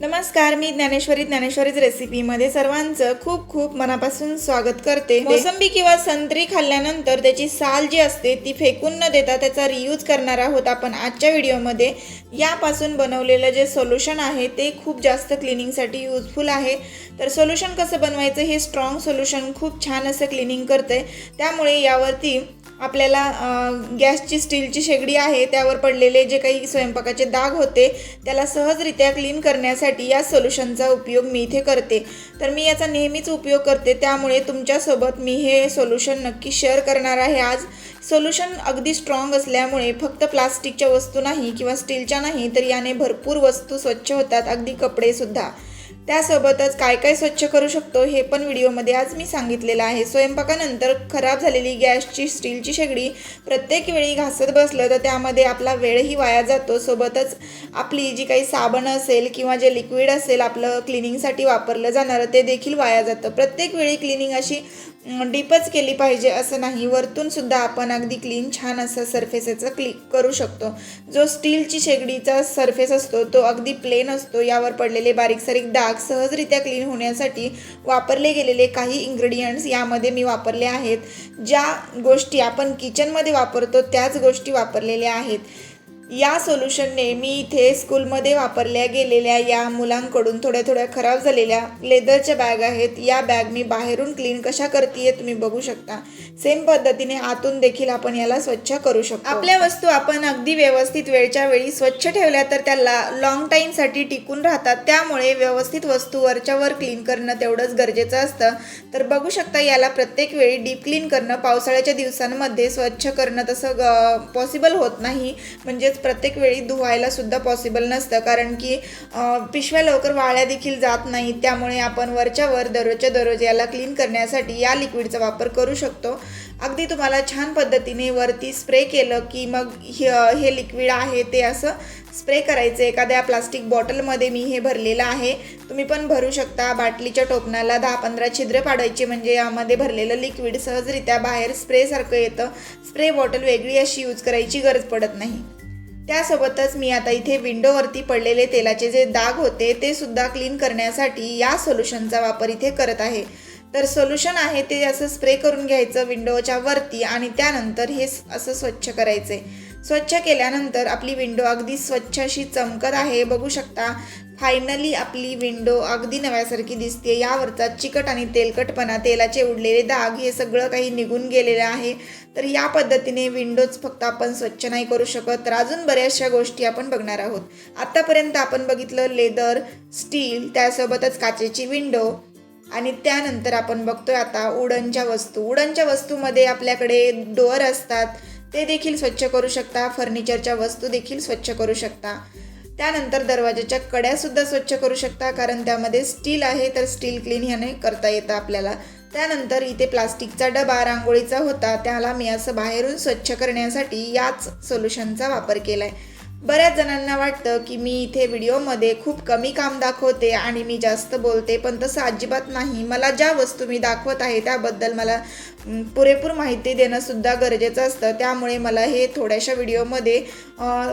नमस्कार मी ज्ञानेश्वरी ज्ञानेश्वरीच रेसिपीमध्ये सर्वांचं खूप खूप मनापासून स्वागत करते. मोसंबी किंवा संत्री खाल्ल्यानंतर त्याची साल जी असते ती फेकून न देता त्याचा रियूज करणार आहोत आपण आजच्या व्हिडिओमध्ये. यापासून बनवलेलं जे सोल्युशन आहे ते खूप जास्त क्लिनिंगसाठी युजफुल आहे. तर सोल्युशन कसं बनवायचं हे स्ट्रॉंग सोल्युशन खूप छान असं क्लिनिंग करते त्यामुळे यावरती आपल्याला गॅसची स्टीलची शेगडी आहे त्यावर पडलेले जे काही स्वयंपाकाचे दाग होते त्याला सहजरित्या क्लीन करण्यासाठी या सोल्युशनचा उपयोग मी इथे करते. तर मी याचा नेहमीच उपयोग करते त्यामुळे तुमच्यासोबत मी हे सोल्युशन नक्की शेअर करणार आहे आज. सोल्युशन अगदी स्ट्रॉंग असल्यामुळे फक्त प्लास्टिकच्या वस्तू नाही किंवा स्टीलच्या नाही तर याने भरपूर वस्तू स्वच्छ होतात अगदी कपडेसुद्धा. त्यासोबतच काय काय स्वच्छ करू शकतो हे पण व्हिडिओमध्ये आज मी सांगितलेलं आहे. स्वयंपाकानंतर खराब झालेली गॅसची स्टीलची शेगडी प्रत्येक वेळी घासत बसलं तर त्यामध्ये आपला वेळही वाया जातो. सोबतच आपली जी काही साबण असेल किंवा जे लिक्विड असेल आपलं क्लिनिंगसाठी वापरलं जाणारं ते देखील वाया जातं. प्रत्येक वेळी क्लिनिंग अशी डीपच केली पाहिजे असं नाही. वरतून सुद्धा आपण अगदी क्लीन छान असं सरफेसेचं क्लिक करू शकतो. जो स्टीलची शेगडीचा सरफेस असतो तो अगदी प्लेन असतो. यावर पडलेले बारीक सारीक डाग सहजरित्या क्लीन होण्यासाठी वापरले गेलेले काही इन्ग्रेडियंट्स यामध्ये मी वापरले आहेत. ज्या गोष्टी आपण किचनमध्ये वापरतो त्याच गोष्टी वापरलेल्या आहेत. या सोल्युशनने मी इथे स्कूलमध्ये वापरल्या गेलेल्या या मुलांकडून थोड्या थोड्या खराब झालेल्या लेदरच्या बॅग आहेत. या बॅग मी बाहेरून क्लीन कशा करते तुम्ही बघू शकता. सेम पद्धतीने आतून देखील आपण याला स्वच्छ करू शकतो. आपल्या वस्तू आपण अगदी व्यवस्थित वेळच्या वेळी स्वच्छ ठेवल्या तर त्याला लॉंग टाईमसाठी टिकून राहतात. त्यामुळे व्यवस्थित वस्तू वरच्या वर क्लीन करणं तेवढंच गरजेचं असतं. तर बघू शकता याला प्रत्येक वेळी डीप क्लीन करणं पावसाळ्याच्या दिवसांमध्ये स्वच्छ करणं तसं पॉसिबल होत नाही. म्हणजेच प्रत्येक वेळी धुवायला सुद्धा पॉसिबल नसतं. कारण की पिशव्या लवकर वाळ्या देखील जात नाहीत. त्यामुळे आपण वरच्या वर दररोजच्या दररोज याला क्लीन करण्यासाठी या लिक्विडचा वापर करू शकतो. अगदी तुम्हाला छान पद्धतीने वरती स्प्रे केलं की मग हे हे लिक्विड आहे ते असं स्प्रे करायचं. एखाद्या प्लास्टिक बॉटलमध्ये मी हे भरलेलं आहे. तुम्ही पण भरू शकता. बाटलीच्या टोपणाला दहा पंधरा छिद्र पाडायची म्हणजे यामध्ये भरलेलं लिक्विड सहजरित्या बाहेर स्प्रेसारखं येतं. स्प्रे बॉटल वेगळी अशी यूज करायची गरज पडत नाही. त्यासोबतच मी आता इथे विंडोवरती पडलेले तेलाचे जे दाग होते ते सुद्धा क्लीन करण्यासाठी या सोल्युशनचा वापर इथे करत आहे. तर सोल्युशन आहे ते असं स्प्रे करून घ्यायचं विंडोच्या वरती आणि त्यानंतर हे असं स्वच्छ करायचे स्वच्छ केल्यानंतर आपली विंडो अगदी स्वच्छ अशी चमकत आहे. बघू शकता फायनली आपली विंडो अगदी नव्यासारखी दिसते यावरचा चिकट आणि तेलकटपणा तेलाचे उडलेले दाग हे सगळं काही निघून गेलेलं आहे. तर या पद्धतीने विंडोज फक्त आपण स्वच्छ नाही करू शकत. तर अजून बऱ्याचशा गोष्टी आपण बघणार आहोत. आत्तापर्यंत आपण बघितलं लेदर स्टील त्यासोबतच काचेची विंडो आणि त्यानंतर आपण बघतोय आता उडनच्या वस्तू. उडनच्या वस्तूमध्ये आपल्याकडे डोअर असतात. ते देखील स्वच्छ करू शकता. फर्निचरच्या वस्तू देखील स्वच्छ करू शकता. त्यानंतर दरवाजाच्या कड्यासुद्धा स्वच्छ करू शकता कारण त्यामध्ये स्टील आहे तर स्टील क्लीन ह्याने करता येतं आपल्याला. त्यानंतर इथे प्लास्टिकचा डबा रांगोळीचा होता त्याला मी असं बाहेरून स्वच्छ करण्यासाठी याच सोल्युशनचा वापर केला आहे बऱ्याच जणांना वाटतं की मी इथे व्हिडिओमध्ये खूप कमी काम दाखवते आणि मी जास्त बोलते पण तसं अजिबात नाही. मला ज्या वस्तू मी दाखवत आहे त्याबद्दल मला पुरेपूर माहिती देणं सुद्धा गरजेचं असतं. त्यामुळे मला हे थोड्याशा व्हिडिओमध्ये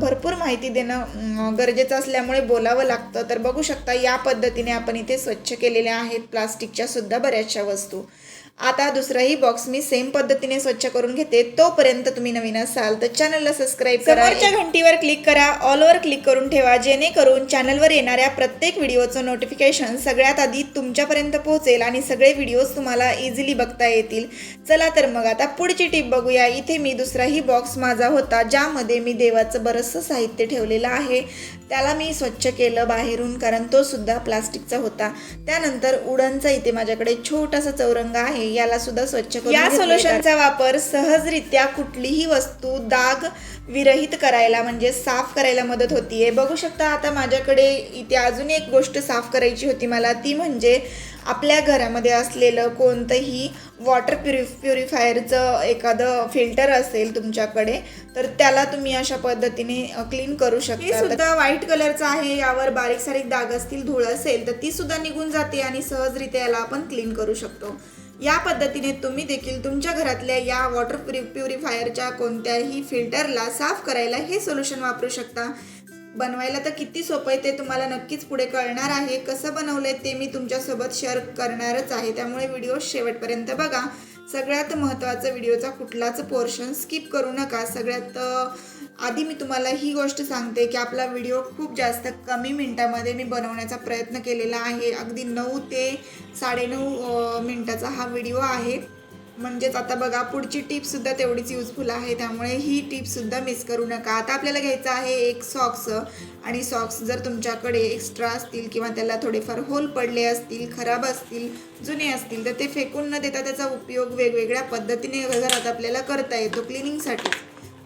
भरपूर माहिती देणं गरजेचं असल्यामुळे बोलावं लागतं. तर बघू शकता या पद्धतीने आपण इथे स्वच्छ केलेल्या आहेत प्लास्टिकच्या सुद्धा बऱ्याचशा वस्तू. आता दुसराही बॉक्स मी सेम पद्धतीने स्वच्छ करून घेते. तोपर्यंत तुम्ही नवीन असाल तर चॅनलला सबस्क्राईब करा. घंटीवर क्लिक करा. ऑलवर क्लिक करून ठेवा जेणेकरून चॅनलवर येणाऱ्या प्रत्येक व्हिडिओचं नोटिफिकेशन सगळ्यात आधी तुमच्यापर्यंत पोहोचेल आणि सगळे व्हिडिओज तुम्हाला इझिली बघता येतील. चला तर मग आता पुढची टिप बघूया. इथे मी दुसराही बॉक्स माझा होता ज्यामध्ये मी देवाचं बरंचसं साहित्य ठेवलेलं आहे. त्याला मी स्वच्छ केलं बाहेरून कारण तो सुद्धा प्लास्टिकचा होता. त्यानंतर उडनचा इथे माझ्याकडे छोटासा चौरंग आहे याला सुद्धा स्वच्छ करून या सोल्युशनचा वापर सहजरित्या कुठलीही वस्तू दाग विरहित करायला म्हणजे साफ करायला मदत होतीये. बघू शकता आता माझ्याकडे इथे अजून एक गोष्ट साफ करायची होती मला ती म्हणजे आपल्या घरामध्ये असलेलं कोणतंही वॉटर प्युरि प्युरिफायरचं एखादं फिल्टर असेल तुमच्याकडे तर त्याला तुम्ही अशा पद्धतीने क्लीन करू शकता. हे सुद्धा व्हाईट कलरचं आहे यावर बारीक सारीक डाग असतील धूळ असेल तर ती सुद्धा निघून जाते आणि सहजरित्या याला आपण क्लीन करू शकतो. या पद्धतीने तुम्ही देखील तुमच्या घरातल्या या वॉटर प्युरि प्युरिफायरच्या कोणत्याही फिल्टरला साफ करायला हे सोल्युशन वापरू शकता. बनवायला तर किती सोपं आहे ते तुम्हाला नक्कीच पुढे कळणार आहे. कसं बनवलंय ते मी तुमच्यासोबत शेअर करणारच आहे. त्यामुळे व्हिडिओ शेवटपर्यंत बघा. सगळ्यात महत्त्वाचं व्हिडिओचा कुठलाच पोर्शन स्किप करू नका. सगळ्यात आधी मी तुम्हाला ही गोष्ट सांगते की आपला व्हिडिओ खूप जास्त कमी मिनटामध्ये मी बनवण्याचा प्रयत्न केलेला आहे. अगदी नऊ ते साडेनऊ मिनटाचा हा व्हिडिओ आहे. म्हणजेच आता बघा पुढची टिपसुद्धा तेवढीच युजफुल आहे. त्यामुळे ही टिपसुद्धा मिस करू नका. आता आपल्याला घ्यायचं आहे एक सॉक्स आणि सॉक्स जर तुमच्याकडे एक्स्ट्रा असतील किंवा त्याला थोडेफार होल पडले असतील खराब असतील जुने असतील तर ते फेकून न देता त्याचा उपयोग वेगवेगळ्या पद्धतीने घरात आपल्याला करता येतो क्लिनिंगसाठी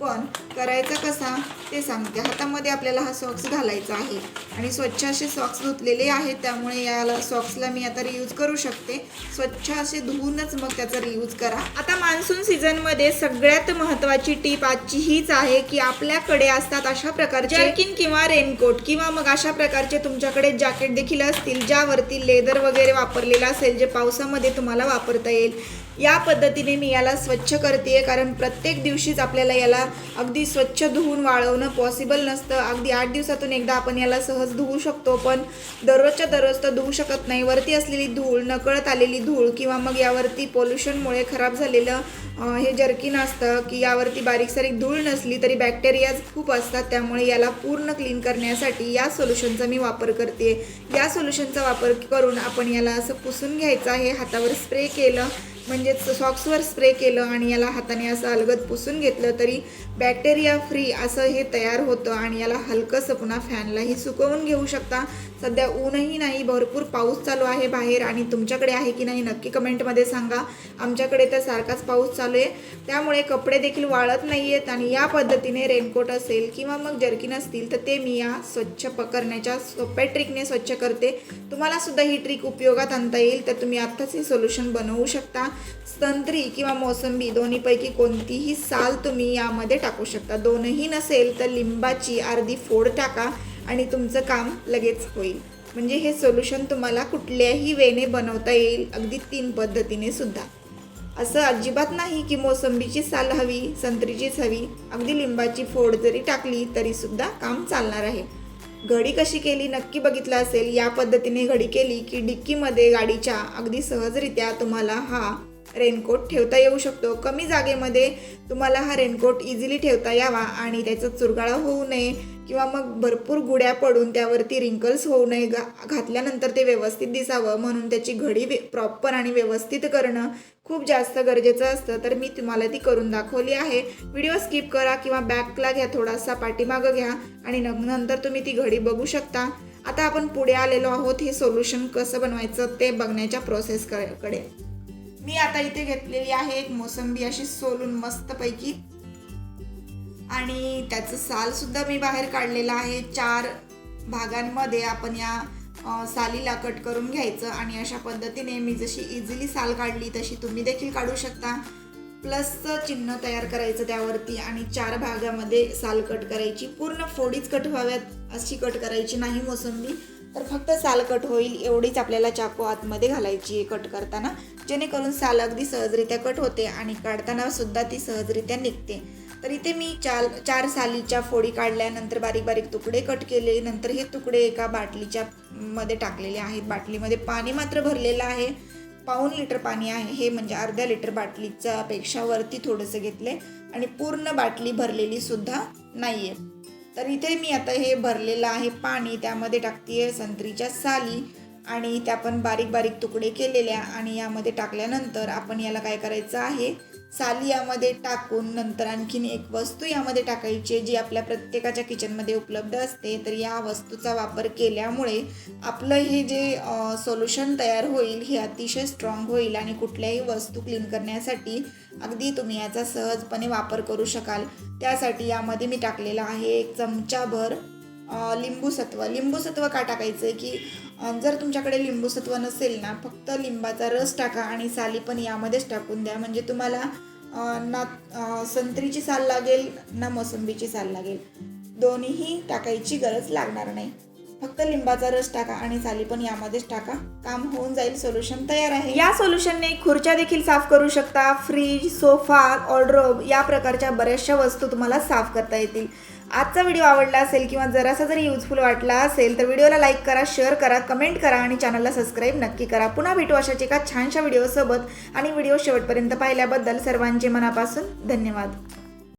पण करायचा कसा ते सांगते. हातामध्ये आपल्याला हा सॉक्स घालायचा आहे. आणि स्वच्छ असे सॉक्स धुतलेले आहेत त्यामुळे याला सॉक्सला मी आता रियूज करू शकते. स्वच्छ असे धुवूनच मग त्याचा रियूज करा. आता मान्सून सीझनमध्ये सगळ्यात महत्त्वाची टीप आजची हीच आहे की आपल्याकडे असतात अशा प्रकारचे जर्किन किंवा रेनकोट किंवा मग अशा प्रकारचे तुमच्याकडे जॅकेट देखील असतील ज्यावरती लेदर वगैरे वापरलेलं असेल जे पावसामध्ये तुम्हाला वापरता येईल. या पद्धतीने मी याला स्वच्छ करते कारण प्रत्येक दिवशीच आपल्याला याला अगदी स्वच्छ धुवून वाळवणं पॉसिबल नसतं. अगदी आठ दिवसातून एकदा आपण याला सहज धुवू शकतो पण दररोजच्या दररोज तर धुवू शकत नाही. वरती असलेली धूळ नकळत आलेली धूळ किंवा मग यावरती पोल्युशनमुळे खराब झालेलं हे जर्किन असतं की यावरती बारीक सारीक धूळ नसली तरी बॅक्टेरियाज खूप असतात. त्यामुळे याला पूर्ण क्लीन करण्यासाठी या सोल्युशनचा मी वापर करते. या सोल्युशनचा वापर करून आपण याला असं पुसून घ्यायचं आहे. हातावर स्प्रे केलं म्हणजेच सॉक्सवर स्प्रे केलं आणि याला हाताने असं अलगद पुसून घेतलं तरी बॅक्टेरिया फ्री असं हे तयार होतं आणि याला हलकंसं पुन्हा फॅनलाही सुकवून घेऊ शकता. सध्या ऊनही नाही भरपूर पाऊस चालू आहे बाहेर आणि तुमच्याकडे आहे की नाही नक्की कमेंटमध्ये सांगा. आमच्याकडे तर सारखाच पाऊस चालू आहे. त्यामुळे कपडे देखील वाळत नाही आहेत आणि या पद्धतीने रेनकोट असेल किंवा मग जर्किन असतील तर ते मी या स्वच्छ पकडण्याच्या सोप्या ट्रिकने स्वच्छ करते. तुम्हाला सुद्धा ही ट्रिक उपयोगात आणता येईल तर तुम्ही आत्ताच हे सोल्युशन बनवू शकता. संत्री किंवा मोसंबी दोन्हीपैकी कोणतीही साल तुम्ही यामध्ये टाकू शकता. दोनही नसेल तर लिंबाची अर्धी फोड टाका आणि तुमचं काम लगेच होईल. म्हणजे हे सोल्युशन तुम्हाला कुठल्याही वेने बनवता येईल अगदी तीन पद्धतीने सुद्धा. असं अजिबात नाही की मोसंबीची साल हवी संत्रीचीच हवी. अगदी लिंबाची फोड जरी टाकली तरी सुद्धा काम चालणार आहे. घडी कशी केली नक्की बघितलं असेल. या पद्धतीने घडी केली की डिक्कीमध्ये गाडीच्या अगदी सहजरित्या तुम्हाला हा रेनकोट ठेवता येऊ शकतो. कमी जागेमध्ये तुम्हाला हा रेनकोट इझिली ठेवता यावा आणि त्याचा चुरगाळा होऊ नये किंवा मग भरपूर गुड्या पडून त्यावरती रिंकल्स होऊ नये. घा घातल्यानंतर ते व्यवस्थित दिसावं. म्हणून त्याची घडी प्रॉपर आणि व्यवस्थित करणं खूप जास्त गरजेचं असतं. तर मी तुम्हाला ती करून दाखवली आहे. व्हिडिओ स्किप करा किंवा बॅकला घ्या. थोडासा पाठीमागं घ्या आणि नंतर तुम्ही ती घडी बघू शकता. आता आपण पुढे आलेलो आहोत. हे सोल्युशन कसं बनवायचं ते बघण्याच्या प्रोसेस कडे. मी आता इथे घेतलेली आहे एक मोसंबी अशी सोलून मस्तपैकी. आणि त्याचं सालसुद्धा मी बाहेर काढलेलं आहे. चार भागांमध्ये आपण या सालीला कट करून घ्यायचं आणि अशा पद्धतीने मी जशी इझिली साल काढली तशी तुम्ही देखील काढू शकता. प्लसचं चिन्ह तयार करायचं त्यावरती आणि चार भागामध्ये साल कट करायची. पूर्ण फोडीच कट व्हाव्यात अशी कट करायची नाही मोसंबी. तर फक्त साल कट होईल एवढीच आपल्याला चाकू आतमध्ये घालायची आहे कट करताना. जेणेकरून साल अगदी सहजरित्या कट होते आणि काढताना सुद्धा ती सहजरित्या निघते. तर इथे मी चार चार सालीच्या फोडी काढल्यानंतर बारीक बारीक तुकडे कट केले. नंतर हे तुकडे एका बाटलीच्या मध्ये टाकलेले आहेत. बाटलीमध्ये पाणी मात्र भरलेलं आहे. पाऊन लिटर पाणी आहे. हे म्हणजे अर्ध्या लिटर बाटलीच्या पेक्षा वरती थोडंसं घेतले आणि पूर्ण बाटली भरलेली सुद्धा नाही आहे तर इथे मी आता हे भरलेलं आहे पाणी त्यामध्ये टाकते संत्रीच्या साली आणि त्या पण बारीक बारीक तुकडे केलेल्या आणि यामध्ये टाकल्यानंतर आपण याला काय करायचं आहे? साली यामध्ये टाकून नंतर आणखीन एक वस्तू यामध्ये टाकायची आहे, जी आपल्या प्रत्येकाच्या किचनमध्ये उपलब्ध असते. तर या वस्तूचा वापर केल्यामुळे आपलं हे जे सोल्युशन तयार होईल हे अतिशय स्ट्रॉंग होईल आणि कुठल्याही वस्तू क्लीन करण्यासाठी अगदी तुम्ही याचा सहजपणे वापर करू शकाल. त्यासाठी यामध्ये मी टाकलेला आहे एक चमचाभर लिंबूसत्व. लिंबूसत्व का टाकायचं आहे की जर तुमच्याकडे लिंबूसत्व नसेल ना फक्त लिंबाचा रस टाका आणि साली पण यामध्येच टाकून द्या. म्हणजे तुम्हाला ना संत्रीची साल लागेल ना मोसंबीची साल लागेल. दोन्हीही टाकायची गरज लागणार नाही. फक्त लिंबाचा रस टाका आणि साली पण यामध्येच टाका. काम होऊन जाईल सोल्युशन तयार आहे. या सोल्युशनने खुर्च्या देखील साफ करू शकता. फ्रीज सोफा ऑर्डरोब या प्रकारच्या बऱ्याचशा वस्तू तुम्हाला साफ करता येतील. आजचा व्हिडिओ आवडला असेल किंवा जरासा जरी युजफुल वाटला असेल तर व्हिडिओला लाईक करा शेअर करा कमेंट करा आणि चॅनलला सबस्क्राईब नक्की करा. पुन्हा भेटू अशाच एका छानशा व्हिडिओसोबत आणि व्हिडिओ शेवटपर्यंत पाहिल्याबद्दल सर्वांचे मनापासून धन्यवाद.